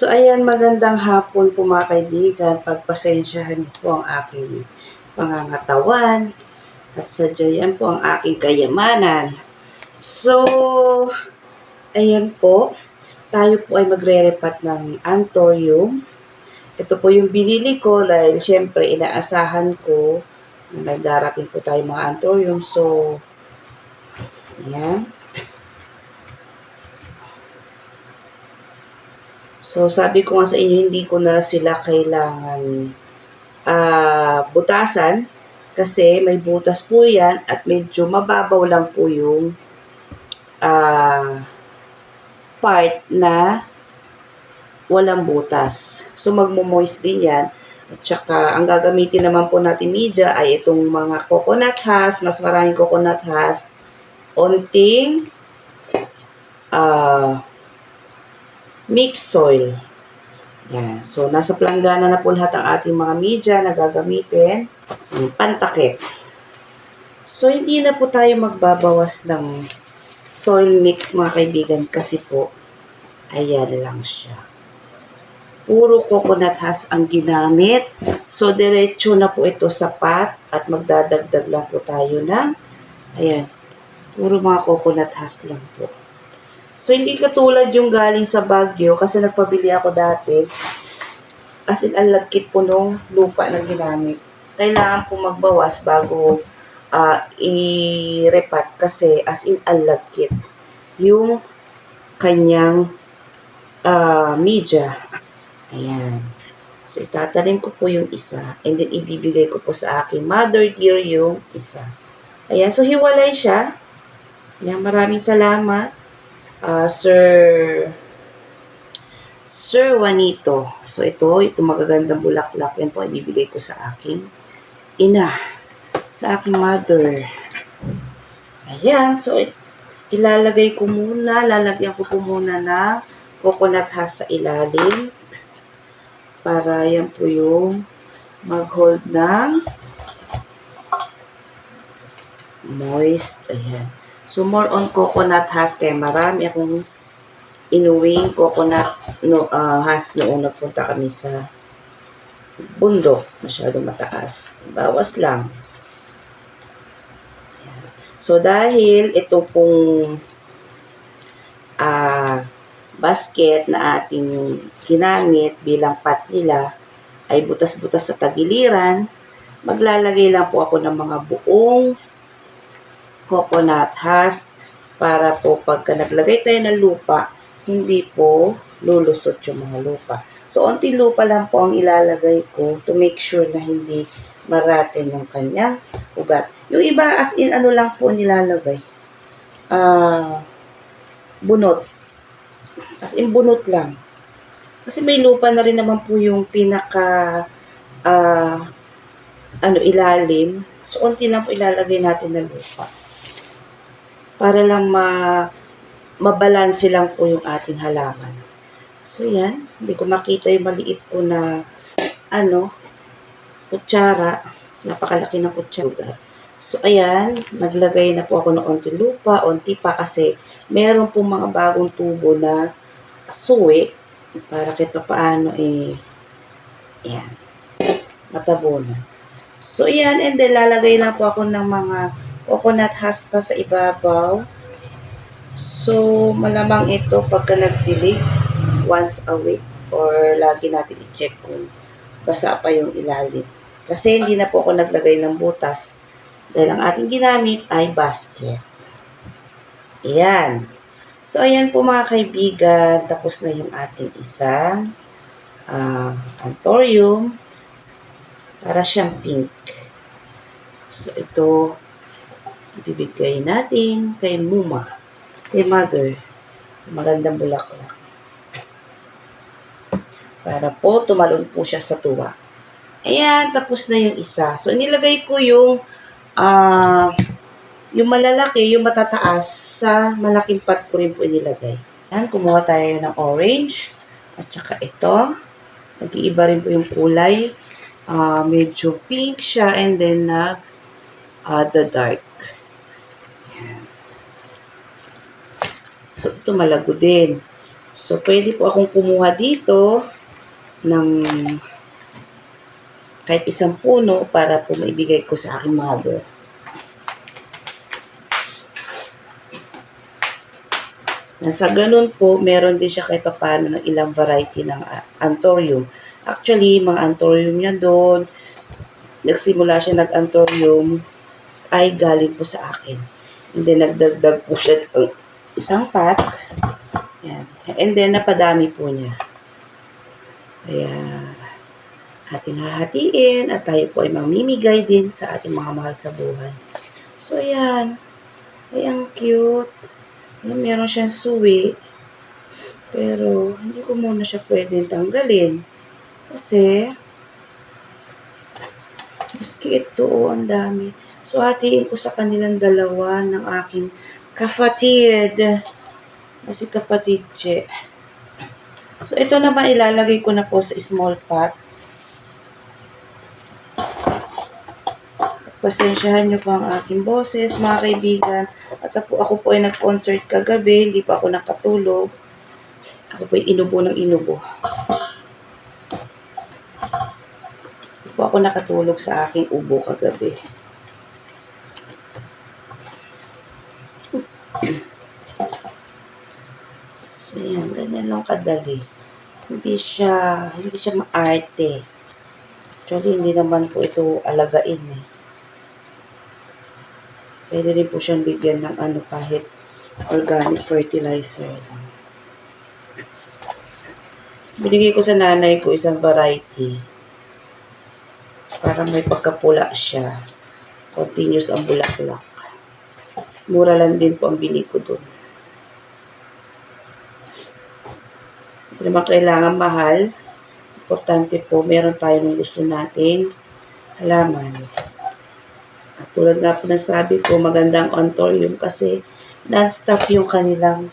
So, ayan, magandang hapon po mga kaibigan. Pagpasensyahan po ang aking pangangatawan at sadyayan po ang aking kayamanan. So, ayan po, tayo po ay magre-repat ng antorium. Ito po yung binili ko dahil syempre inaasahan ko na nagdarating po tayo mga antorium. So, ayan. So, sabi ko nga sa inyo, hindi ko na sila kailangan ah, butasan kasi may butas po yan at medyo mababaw lang po yung ah, part na walang butas. So, magmo-moist din yan. At saka, ang gagamitin naman po natin media ay itong mga coconut husk, mas maraming coconut husk, onting ah mixed soil. Yan. So, nasa planggana na po lahat ang ating mga media na gagamitin. Pantakip. So, hindi na po tayo magbabawas ng soil mix mga kaibigan kasi po, ayan lang siya. Puro coconut husk ang ginamit. So, diretso na po ito sa pot at magdadagdag lang po tayo ng, ayan, puro mga coconut husk lang po. So, hindi katulad yung galing sa Baguio kasi nagpabili ako dati. As in, ang lagkit po nung lupa na ginamit. Kailangan po magbawas bago ah, i-repat kasi as in, ang lagkit. Yung kanyang ah, media. Ayan. So, itatanim ko po yung isa and then ibibigay ko po sa aking mother dear yung isa. Ayan. So, hiwalay siya. Ayan. Maraming salamat ah Sir Sir Juanito. So ito, ito magagandang bulaklak. Yan po ibibigay ko sa aking ina. Sa aking mother. Ayan. So it- ilalagay ko muna, lalagyan ko po muna na coconut husk sa ilalim. Para yan po yung mag-hold ng moist. Ayan. So, more on coconut husk. Kaya marami akong inuwing coconut no, uh, husk noong nagpunta kami sa bundok. Masyado mataas. Bawas lang. So, dahil ito pong ah basket na ating ginamit bilang pat nila ay butas-butas sa tagiliran, maglalagay lang po ako ng mga buong coconut husk para po pagka naglagay tayo ng lupa, hindi po lulusot yung mga lupa. So, onti lupa lang po ang ilalagay ko to make sure na hindi maratin yung kanyang ugat. Yung iba, as in, ano lang po nilalagay. Ah, bunot. As in, bunot lang. Kasi may lupa na rin naman po yung pinaka ah, ano, ilalim. So, onti lang po ilalagay natin ng lupa para lang ma mabalanse lang po yung ating halaman. So, yan. Hindi ko makita yung maliit po na ano, kutsara. Napakalaki ng kutsara. So, ayan. Naglagay na po ako ng onti lupa, onti pa kasi meron po mga bagong tubo na suwi para kahit pa paano eh, yan, matabunan. So, yan. And then, lalagay lang po ako ng mga coconut husk pa sa ibabaw. So, malamang ito pagka nagdilig once a week or lagi natin i-check kung basa pa yung ilalim. Kasi hindi na po ako naglagay ng butas dahil ang ating ginamit ay basket. Ayan. So, ayan po mga kaibigan. Tapos na yung ating isang ah, antorium para siyang pink. So, ito ibibigay natin kay Muma, kay Mother. Magandang bulaklak. Para po tumalon po siya sa tuwa. Ayan, tapos na yung isa. So, nilagay ko yung ah yung malalaki, yung matataas sa malaking pot ko rin po inilagay. Ayan, kumuha tayo ng orange. At saka ito. Nag-iiba rin po yung kulay. Ah, medyo pink siya and then nag ah, the dark. So, ito malago din. So, pwede po akong kumuha dito ng kahit isang puno para po maibigay ko sa aking mother. Na sa ganun po, meron din siya kahit paano ng ilang variety ng ah, anthurium. Actually, mga anthurium niya doon, nagsimula siya nag-anthurium, ay galing po sa akin. And then, nagdagdag po siya ng isang pot. Yan. And then, napadami po niya. Kaya, ating hahatiin at tayo po ay mamimigay din sa ating mga mahal sa buhay. So, ayan. Ay, ang cute. Ayan, meron siyang suwi. Pero, hindi ko muna siya pwedeng tanggalin. Kasi, maski ito, oh, ang dami. So, hatiin ko sa kanilang dalawa ng aking kapatid. Kasi kapatid, che. So, ito naman ilalagay ko na po sa small pot. Pasensyahan niyo po ang aking boses, mga kaibigan. At ako, ako po ay nag-concert kagabi, hindi pa ako nakatulog. Ako po ay inubo ng inubo. Hindi po ako nakatulog sa aking ubo kagabi. So, yan. Ganyan lang kadali. Hindi siya, hindi siya maarte. Actually, hindi naman po ito alagain eh. Pwede rin po siyang bigyan ng ano kahit organic fertilizer. Binigay ko sa nanay ko isang variety. Para may pagkapula siya. Continuous ang bulaklak. Mura lang din po ang bili ko doon. Hindi naman kailangan mahal. Importante po, meron tayo ng gusto nating halaman. At tulad nga po ng sabi ko, magandang anthurium kasi non-stop yung kanilang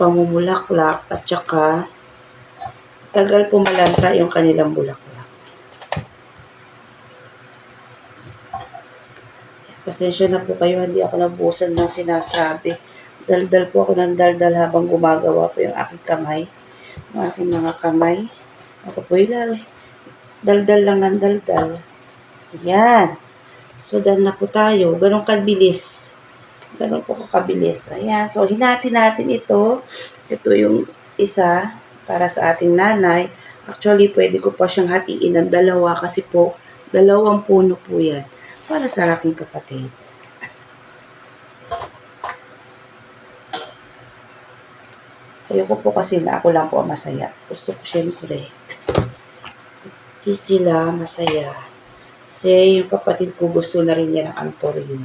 pamumulaklak at saka tagal pumalanta yung kanilang bulaklak. Pasensya na po kayo, hindi ako nabusan ng sinasabi. Daldal po ako ng daldal habang gumagawa ko yung aking kamay. Yung aking mga kamay. Ako po ilang daldal lang ng daldal. Ayan. So, dahil na po tayo. Ganon kabilis. Ganon po kakabilis. Ayan. So, hinati natin ito. Ito yung isa para sa ating nanay. Actually, pwede ko pa siyang hatiin ng dalawa kasi po, dalawang puno po yan para sa aking kapatid. Ayoko po kasi na ako lang po ang masaya. Gusto ko siyempre. Hindi sila masaya. Kasi yung kapatid ko gusto na rin niya ng antorium.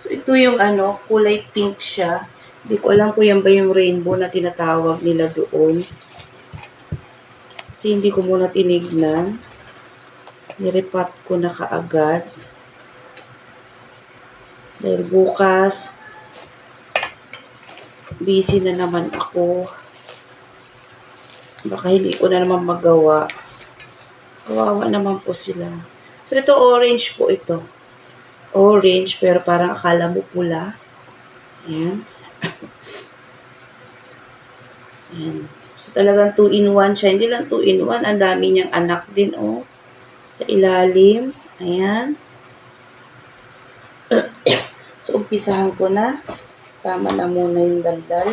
So ito yung ano, kulay pink siya. Hindi ko alam kung yan ba yung rainbow na tinatawag nila doon. Kasi hindi ko muna tinignan. Nirepat ko na kaagad. Dahil bukas, busy na naman ako. Baka hindi ko na naman magawa. Kawawa naman po sila. So, ito orange po ito. Orange, pero parang akala mo pula. Ayan. Ayan. So, talagang 2 in 1 siya. Hindi lang 2 in 1. Ang dami niyang anak din, oh. Sa ilalim. Ayan. so, umpisahan ko na. Tama na muna yung daldal.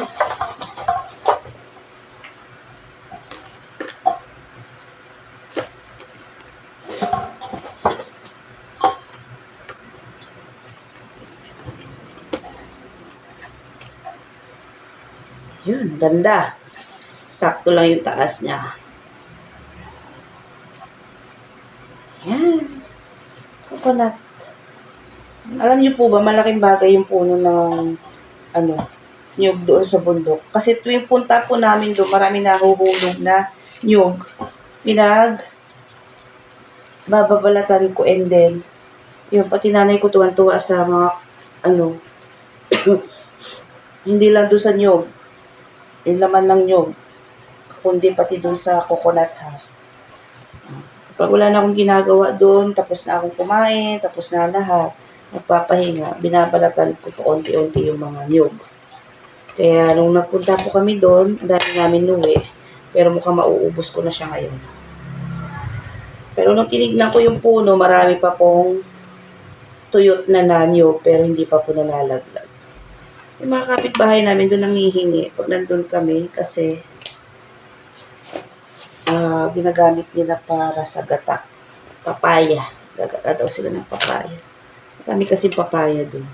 Yun, ganda. Sakto lang yung taas niya. Yan. Coconut. Alam niyo po ba, malaking bagay yung puno ng ano, nyug doon sa bundok. Kasi tuwing punta po namin doon, marami nahuhulog na nyug. Pinag bababalatan ko and then yun, pati nanay ko tuwan-tuwa sa mga ano hindi lang doon sa nyog yung laman ng nyog kundi pati doon sa coconut husk. Pag wala na akong ginagawa doon, tapos na akong kumain, tapos na lahat, nagpapahinga, binabalatan ko po unti-unti yung mga niyog. Kaya nung nagpunta po kami doon, ang namin nuwi. Pero mukhang mauubos ko na siya ngayon. Pero nung tinignan ko yung puno, marami pa pong tuyot na nanyo, pero hindi pa po nalalaglag. Yung mga kapitbahay namin doon nangihingi pag nandun kami kasi ah ginagamit nila para sa gata. Papaya. Gagata daw sila ng papaya. Kami kasi papaya doon.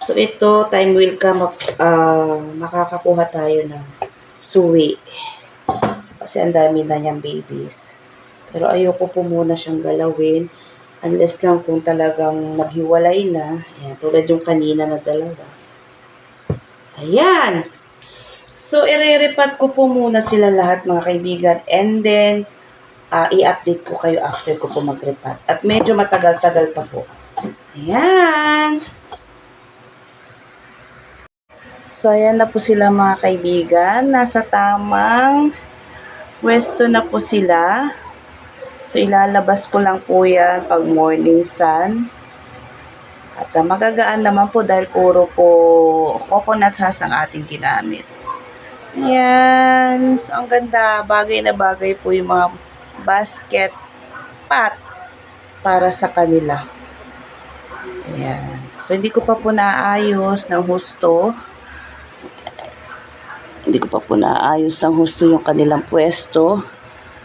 So ito, time will come, ah, makakakuha tayo ng suwi. Kasi ang dami na niyang babies. Pero ayoko po muna siyang galawin. Unless lang kung talagang naghiwalay na. Ayan, tulad yung kanina na dalawa. Ayan. So, ire-repat ko po muna sila lahat mga kaibigan. And then, ah, i-update ko kayo after ko po mag-repat. At medyo matagal-tagal pa po. Ayan. So, ayan na po sila mga kaibigan. Nasa tamang pwesto na po sila. So, ilalabas ko lang po yan pag morning sun. At ah, magagaan naman po dahil puro po coconut husk ang ating ginamit. Ayan. So, ang ganda. Bagay na bagay po yung mga basket pot para sa kanila. Ayan. So, hindi ko pa po naayos ng husto. Hindi ko pa po naayos ng husto yung kanilang pwesto.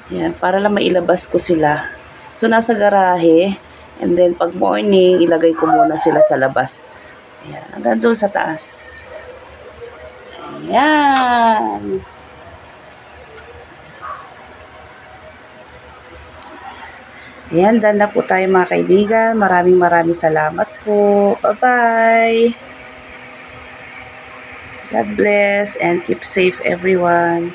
Ayan. Para lang mailabas ko sila. So, nasa garahe. And then, pag morning, ilagay ko muna sila sa labas. Ayan. Hanggang doon sa taas. Ayan. Ayan, done na po tayo mga kaibigan. Maraming maraming salamat po. Bye-bye. God bless and keep safe everyone.